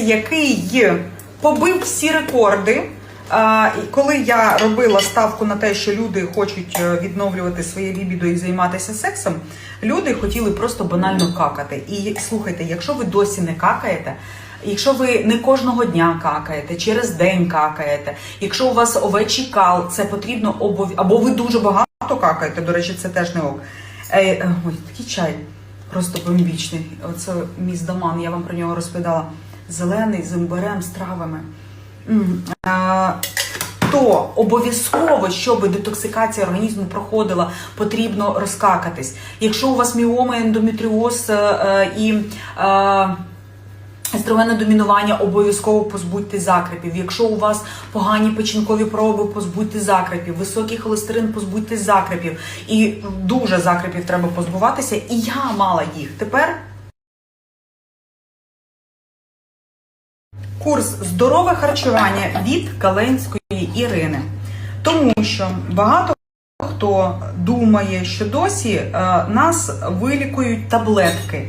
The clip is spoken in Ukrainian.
який побив всі рекорди. Коли я робила ставку на те, що люди хочуть е, відновлювати своє лібідо і займатися сексом, люди хотіли просто банально какати. І слухайте, якщо ви досі не какаєте, якщо ви не кожного дня какаєте, через день какаєте, якщо у вас овечий кал, це потрібно обов... або ви дуже багато какаєте, до речі, це теж не ок. Е, е, ой, такий чай. Просто бомбічний. Оце міс Даман, я вам про нього розповідала. Зелений з імбирем, з травами. То обов'язково, щоб детоксикація організму проходила, потрібно розкакатись. Якщо у вас міоми, ендометріоз е, е, і е, Естровенне домінування обов'язково позбудьте закрепів. Якщо у вас погані печінкові проби, позбудьте закрепів, високий холестерин, позбудьте закрепів. І дуже закрепів треба позбуватися. І я мала їх. Тепер курс здорове харчування від Каленської Ірини. Тому що багато хто думає, що досі е, нас вилікують таблетки.